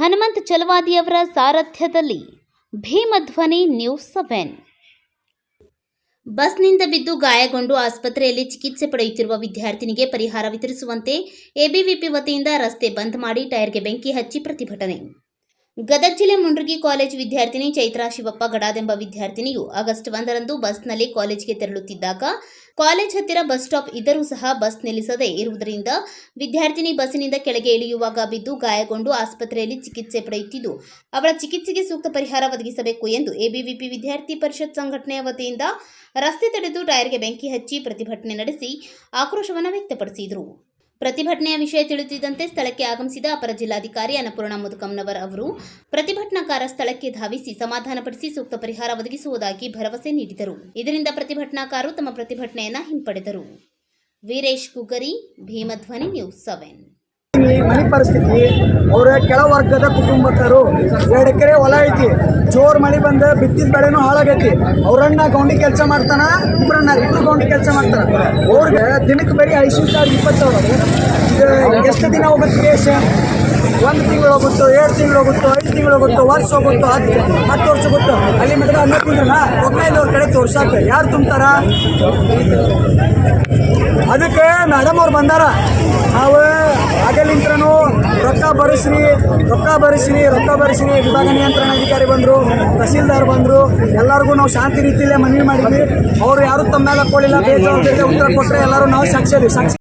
ಹನುಮಂತ್ ಚಲವಾದಿಯವರ ಸಾರಥ್ಯದಲ್ಲಿ Bheemadhwani news seven. ಬಸ್ನಿಂದ ಬಿದ್ದು ಗಾಯಗೊಂಡು ಆಸ್ಪತ್ರೆಯಲ್ಲಿ ಚಿಕಿತ್ಸೆ ಪಡೆಯುತ್ತಿರುವ ವಿದ್ಯಾರ್ಥಿನಿಗೆ ಪರಿಹಾರ ವಿತರಿಸುವಂತೆ ಎಬಿವಿಪಿ ವತಿಯಿಂದ ರಸ್ತೆ ಬಂದ್ ಮಾಡಿ ಟೈರ್ಗೆ ಬೆಂಕಿ ಹಚ್ಚಿ ಪ್ರತಿಭಟನೆ. ಗದಗ ಜಿಲ್ಲೆ ಮುಂಡ್ರಗಿ ಕಾಲೇಜ್ ವಿದ್ಯಾರ್ಥಿನಿ ಚೈತ್ರಾ ಶಿವಪ್ಪ ಗಡಾದೆಂಬ ವಿದ್ಯಾರ್ಥಿನಿಯು ಆಗಸ್ಟ್ ಒಂದರಂದು ಬಸ್ನಲ್ಲಿ ಕಾಲೇಜಿಗೆ ತೆರಳುತ್ತಿದ್ದಾಗ ಕಾಲೇಜ್ ಹತ್ತಿರ ಬಸ್ ಸ್ಟಾಪ್ ಇದ್ದರೂ ಸಹ ಬಸ್ ನಿಲ್ಲಿಸದೆ ಇರುವುದರಿಂದ ವಿದ್ಯಾರ್ಥಿನಿ ಬಸ್ಸಿನಿಂದ ಕೆಳಗೆ ಇಳಿಯುವಾಗ ಬಿದ್ದು ಗಾಯಗೊಂಡು ಆಸ್ಪತ್ರೆಯಲ್ಲಿ ಚಿಕಿತ್ಸೆ ಪಡೆಯುತ್ತಿದ್ದು, ಅವಳ ಚಿಕಿತ್ಸೆಗೆ ಸೂಕ್ತ ಪರಿಹಾರ ಒದಗಿಸಬೇಕು ಎಂದು ಎಬಿವಿಪಿ ವಿದ್ಯಾರ್ಥಿ ಪರಿಷತ್ ಸಂಘಟನೆಯ ವತಿಯಿಂದ ರಸ್ತೆ ತಡೆದು ಟೈರ್ಗೆ ಬೆಂಕಿ ಹಚ್ಚಿ ಪ್ರತಿಭಟನೆ ನಡೆಸಿ ಆಕ್ರೋಶವನ್ನು ವ್ಯಕ್ತಪಡಿಸಿದರು. ಪ್ರತಿಭಟನೆಯ ವಿಷಯ ತಿಳಿಯುತ್ತಿದ್ದಂತೆ ಸ್ಥಳಕ್ಕೆ ಆಗಮಿಸಿದ ಅಪರ ಜಿಲ್ಲಾಧಿಕಾರಿ ಅನ್ನಪೂರ್ಣ ಮುದುಕಮ್ನವರ್ ಅವರು ಪ್ರತಿಭಟನಾಕಾರ ಸ್ಥಳಕ್ಕೆ ಧಾವಿಸಿ ಸಮಾಧಾನಪಡಿಸಿ ಸೂಕ್ತ ಪರಿಹಾರ ಒದಗಿಸುವುದಾಗಿ ಭರವಸೆ ನೀಡಿದರು. ಇದರಿಂದ ಪ್ರತಿಭಟನಾಕಾರರು ತಮ್ಮ ಪ್ರತಿಭಟನೆಯನ್ನು ಹಿಂಪಡೆದರು. Veeresh Kugari, Bhimadhwani news seven. ಮನೆ ಪರಿಸ್ಥಿತಿ, ಅವರ ಕೆಳ ವರ್ಗದ ಕುಟುಂಬಕರು, ಎರಡು ಎಕರೆ ಹೊಲ ಐತಿ, ಜೋರ್ ಮಳೆ ಬಂದ ಬಿತ್ತಿದ ಬೆಳೆನೂ ಹಾಳಾಗೈತಿ. ಅವ್ರನ್ನ ಗೌಂಡಿ ಕೆಲಸ ಮಾಡ್ತಾನ ಇಬ್ಬರನ್ನ ಇಬ್ರು ಗೌಂಡಿ ಕೆಲಸ ಮಾಡ್ತಾರ. ಅವ್ರಿಗೆ ದಿನಕ್ಕೆ ಬರೀ ಐದು ಸಾವಿರ, ಇಪ್ಪತ್ತು ಸಾವಿರ. ಎಷ್ಟು ದಿನ ಹೋಗುತ್ತೆ ಕೇಶ ಒಂದು ತಿಂಗಳು ಹೋಗುತ್ತೋ, ಎರಡು ತಿಂಗಳು ಹೋಗುತ್ತೋ, ಐದು ತಿಂಗಳು ಹೋಗುತ್ತೋ, ವರ್ಷ ಹೋಗುತ್ತೋ, ಹತ್ತು ಹತ್ತು ವರ್ಷ ಹೋಗುತ್ತೋ, ಅಲ್ಲಿ ಮಟ್ಟ ಹನ್ನೆರಡು ಒಬ್ಬ ಕಡೆ ತೋರ್ಸಾಕ, ಯಾರು ತುಂಬ್ತಾರ? ಅದಕ್ಕೆ ಮೇಡಮ್ ಅವ್ರು ಬಂದಾರ. ನಾವು ರೊಕ್ಕ ಭರಿಸ್ರಿ ರೊಕ್ಕ ಭರಿಸ್ರಿ. ವಿಭಾಗ ನಿಯಂತ್ರಣ ಅಧಿಕಾರಿ ಬಂದರು, ತಹಸೀಲ್ದಾರ್ ಬಂದರು. ಎಲ್ಲರಿಗೂ ನಾವು ಶಾಂತಿ ರೀತಿಯಲ್ಲೇ ಮನವಿ ಮಾಡಿದ್ವಿ. ಅವರು ಯಾರು ತಮ್ಮ ಮೇಲೆ ಕೊಡಲಿಲ್ಲ ಬೇಜವಾಬ್ದಾರಿ ಉತ್ತರ ಕೊಟ್ಟರೆ ಎಲ್ಲರೂ ನಾವು ಸಾಕ್ಷಿ ಸಾಕ್ಷಿ